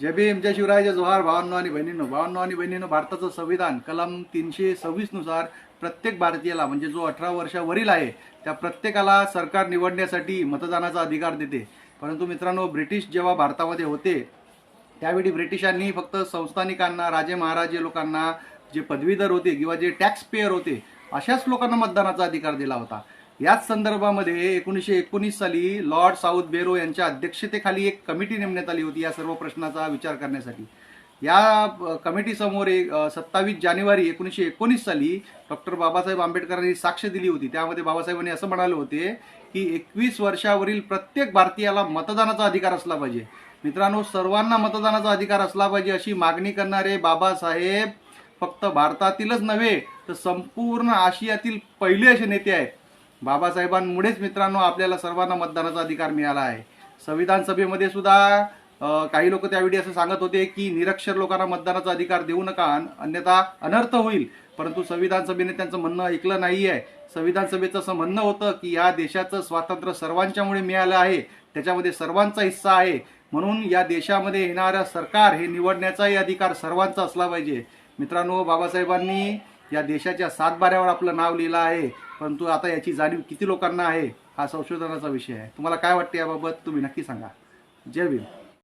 जय भीम जय शिवराय जय जोहार भावांनो आणि बहिणींनो. भावांनो आणि बहिणींनो भारताचं संविधान कलम तीनशे सव्वीसनुसार प्रत्येक भारतीयाला म्हणजे जो अठरा वर्षावरील आहे त्या प्रत्येकाला सरकार निवडण्यासाठी मतदानाचा अधिकार देते. परंतु मित्रांनो ब्रिटिश जेव्हा भारतामध्ये होते त्यावेळी ब्रिटिशांनी फक्त संस्थानिकांना राजे महाराजे लोकांना जे पदवीधर होते किंवा जे टॅक्स पेयर होते अशाच लोकांना मतदानाचा अधिकार दिला होता. याच संदर्भामध्ये एकोणीसशे एकोणीस साली लॉर्ड साऊथ बेरो यांच्या अध्यक्षतेखाली एक कमिटी नेमण्यात आली होती या सर्व प्रश्नाचा विचार करण्यासाठी. या कमिटीसमोर एक सत्तावीस जानेवारी एकोणीसशे एकोणीस साली डॉक्टर बाबासाहेब आंबेडकरांनी साक्ष दिली होती. त्यामध्ये बाबासाहेबांनी असं म्हणाले होते की एकवीस वर्षावरील प्रत्येक भारतीयाला मतदानाचा अधिकार असला पाहिजे. मित्रांनो सर्वांना मतदानाचा अधिकार असला पाहिजे अशी मागणी करणारे बाबासाहेब फक्त भारतातीलच नव्हे तर संपूर्ण आशियातील पहिले असे नेते आहेत. बाबासाहेबांमुळेच मित्रांनो आपल्याला सर्वांना मतदानाचा अधिकार मिळाला आहे. संविधान सभेमध्ये सुद्धा काही लोक त्यावेळी असं सांगत होते की निरक्षर लोकांना मतदानाचा अधिकार देऊ नका अन्यथा अनर्थ होईल. परंतु संविधान सभेने त्यांचं म्हणणं ऐकलं नाही आहे संविधान सभेचं असं म्हणणं होतं की या देशाचं स्वातंत्र्य सर्वांच्यामुळे मिळालं आहे. त्याच्यामध्ये सर्वांचा हिस्सा आहे. म्हणून या देशामध्ये येणारं सरकार हे निवडण्याचाही अधिकार सर्वांचा असला पाहिजे. मित्रांनो बाबासाहेबांनी या देशाच्या सातबाऱ्यावर आपलं नाव लिहिलं आहे. परंतु आता याची जाणीव किती लोकांना आहे हा संशोधनाचा विषय आहे. तुम्हाला काय वाटते याबाबत? तुम्ही नक्की सांगा. जय भीम.